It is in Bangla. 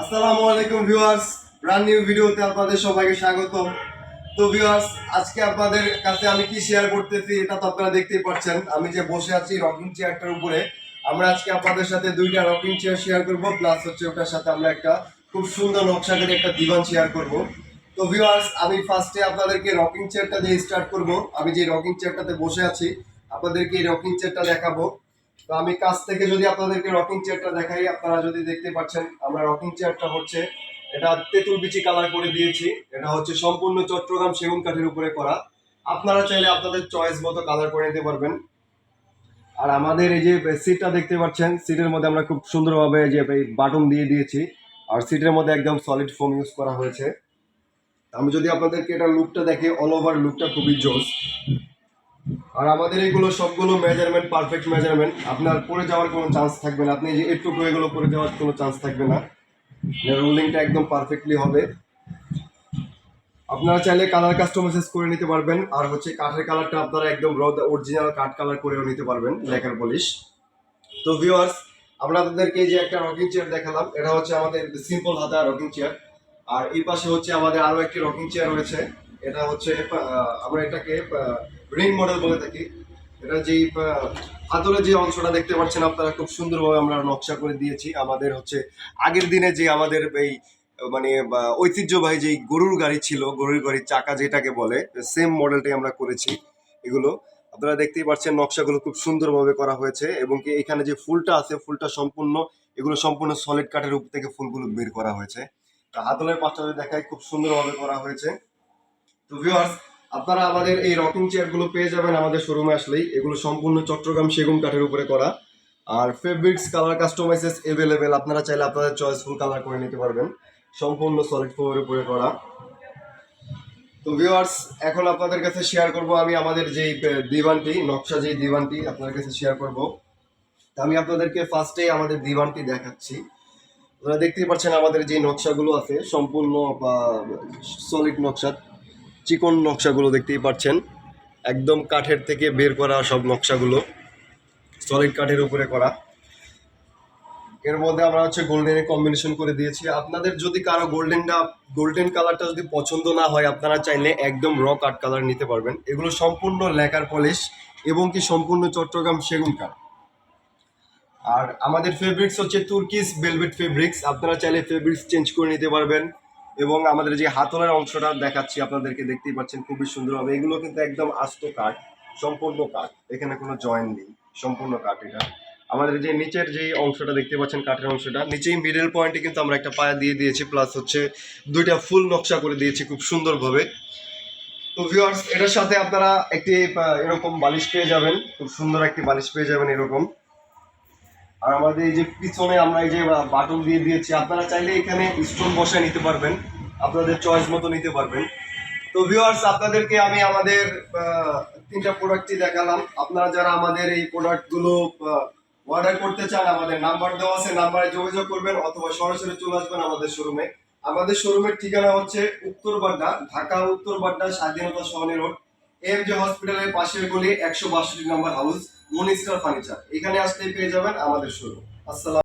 আসসালামু আলাইকুম ভিউয়ার্স ব্র্যান্ড নিউ ভিডিওতে আপনাদের সবাইকে স্বাগতম। তো ভিউয়ার্স, আজকে আপনাদের কাছে আমি কি শেয়ার করতেছি এটা তো আপনারা দেখতেই পাচ্ছেন। আমি যে বসে আছি রকিং চেয়ারটার উপরে, আমরা আজকে আপনাদের সাথে দুইটা রকিং চেয়ার শেয়ার করব প্লাস হচ্ছে ওটার সাথে আমরা একটা খুব সুন্দর নকশা করে একটা দিবান শেয়ার করব। তো ভিউয়ার্স, আমি ফার্স্টে আপনাদেরকে রকিং চেয়ারটা দিয়ে স্টার্ট করব। আমি যে রকিং চেয়ারটাতে বসে আছি, আপনাদেরকে এই রকিং চেয়ারটা দেখাবো। তো আমি কাছ থেকে যদি আপনাদেরকে রকিং চেয়ারটা দেখাই, আপনারা যদি দেখতে পাচ্ছেন, আমরা রকিং চেয়ারটা হচ্ছে, এটা তেঁতুল বিচি কালার করে দিয়েছি। এটা হচ্ছে সম্পূর্ণ চট্টগ্রাম সেগুন কাঠের উপরে করা। আপনারা চাইলে আপনাদের চয়েস মতো কালার করে নিতে পারবেন। আর আমাদের এই যে সিটটা দেখতে পাচ্ছেন সিটের মধ্যে আমরা খুব সুন্দরভাবে যে বাটন দিয়ে দিয়েছি। আর সিটের মধ্যে একদম সলিড ফোম ইউজ করা হয়েছে। আমি যদি আপনাদেরকে এটা লুকটা দেখি অল ওভার লুকটা খুবই জোস। আর আমাদের এগুলো সবগুলো মেজারমেন্ট পারফেক্ট মেজারমেন্ট আপনার পড়ে যাওয়ার কোনো চান্স থাকবে না। আপনি যে একটু এগুলো পড়ে যাওয়ার কোনো চান্স থাকবে না। রোলিংটা একদম পারফেক্টলি হবে। আপনারা চাইলে কালার কাস্টমাইজ করে নিতে পারবেন। আর হচ্ছে কাঠের কালারটা আপনারা একদম র অরিজিনাল কাঠ কালার করেও নিতে পারবেন লেখার পলিশ তো ভিউয়ার্স আপনাদেরকে যে একটা রকিং চেয়ার দেখালাম, এটা হচ্ছে আমাদের সিম্পল হাতা রকিং চেয়ার আর এই পাশে হচ্ছে আমাদের আরও একটি রকিং চেয়ার রয়েছে। এটা হচ্ছে আমরা এটাকে রিং মডেল বলে থাকি। এটা যেই আহ, হাতলে যে অংশটা দেখতে পাচ্ছেন আপনারা খুব সুন্দরভাবে আমরা নকশা করে দিয়েছি। আমাদের হচ্ছে আগের দিনে যে আমাদের এই মানে ঐতিহ্যবাহী যেই গরুর গাড়ি ছিল গরুর গাড়ির চাকা যেটাকে বলে সেম মডেলটাই আমরা করেছি এগুলো। আপনারা দেখতেই পাচ্ছেন নকশাগুলো খুব সুন্দরভাবে করা হয়েছে এবং কি এখানে যে ফুলটা আছে ফুলটা সম্পূর্ণ এগুলো সম্পূর্ণ সলিড কাঠের উপর থেকে ফুলগুলো বের করা হয়েছে। তা হাতলের পাশটা দেখায় খুব সুন্দরভাবে করা হয়েছে। তো ভিউয়ার্স আপনারা আমাদের এই রকিং চেয়ারগুলো পেয়ে যাবেন আমাদের শোরুমে আসলেই। এগুলো সম্পূর্ণ চট্টগ্রাম সেগুন কাঠের উপরে করা। আর ফেব্রিক্স কালার কাস্টমাইজেস এভেলেবেল আপনারা চাইলে আপনাদের চয়েসফুল কালার করে নিতে পারবেন। সম্পূর্ণ সলিড ফোমের উপরে করা। তো ভিউয়ার্স এখন আপনাদের কাছে শেয়ার করব আমি আমাদের যেই দিবানটি, নকশা যেই দিবানটি, আপনাদের কাছে শেয়ার করব। তা আমি আপনাদেরকে ফার্স্টে আমাদের দিবানটি দেখাচ্ছি। আপনারা দেখতেই পাচ্ছেন আমাদের যে নকশাগুলো আছে, সম্পূর্ণ সলিড নকশা। চিকন নকশাগুলো দেখতেই পাচ্ছেন। একদম কাঠের থেকে বের করা সব নকশাগুলো সলিড কাঠের উপরে করা। এর মধ্যে আমরা হচ্ছে গোল্ডেনের কম্বিনেশন করে দিয়েছি। আপনাদের যদি কারও গোল্ডেনটা গোল্ডেন কালারটা যদি পছন্দ না হয়, আপনারা চাইলে একদম র কাঠ কালার নিতে পারবেন। এগুলো সম্পূর্ণ লেকার পলিশ এবং কি সম্পূর্ণ চট্টগ্রাম সেগুন কাঠ। আর আমাদের ফেব্রিক্স হচ্ছে তুর্কিস ভেলভেট ফেব্রিক্স আপনারা চাইলে ফেব্রিক্স চেঞ্জ করে নিতে পারবেন। এবং আমাদের যে হাতলের অংশটা দেখাচ্ছি, আপনাদেরকে দেখতেই পাচ্ছেন খুবই সুন্দর হবে এগুলো কিন্তু একদম আস্ত কাঠ, সম্পূর্ণ কাঠ। এখানে কোনো জয়েন্ট নেই, সম্পূর্ণ কাঠ এটা। আমাদের যে নিচের যে অংশটা দেখতে পাচ্ছেন, কাঠের অংশটা, নিচেই মিডল পয়েন্টে কিন্তু আমরা একটা পায়া দিয়ে দিয়েছি প্লাস হচ্ছে দুইটা ফুল নকশা করে দিয়েছি খুব সুন্দরভাবে। তো ভিউয়ার্স এটার সাথে আপনারা একটি এরকম বালিশ পেয়ে যাবেন, খুব সুন্দর একটি বালিশ পেয়ে যাবেন এরকম। আর আমাদের এই যে পিছনে আমরা এই যে বাটন দিয়ে দিয়েছি, আপনারা চাইলে এখানে স্টোন বসায় নিতে পারবেন। আপনাদের চয়েস মতো নিতে পারবেন। তো ভিউয়ার্স আপনাদেরকে আমি আমাদের তিনটা প্রোডাক্টই দেখালাম। আপনারা যারা আমাদের এই প্রোডাক্টগুলো অর্ডার করতে চান, আমাদের নাম্বার দেওয়া আছে নাম্বারে যোগাযোগ করবেন অথবা সরাসরি চলে আসবেন আমাদের শোরুমে আমাদের শোরুমের ঠিকানা হচ্ছে উত্তর বাড্ডা, ঢাকা উত্তর বাড্ডা, স্বাধীনতা সহনী রোড, এম জে হসপিটালের পাশের গলি, একশো বাষট্টি নম্বর হাউস মনিস্টার ফার্নিচার এখানে আসলে পেয়ে যাবেন আমাদের শুরু আসসালাম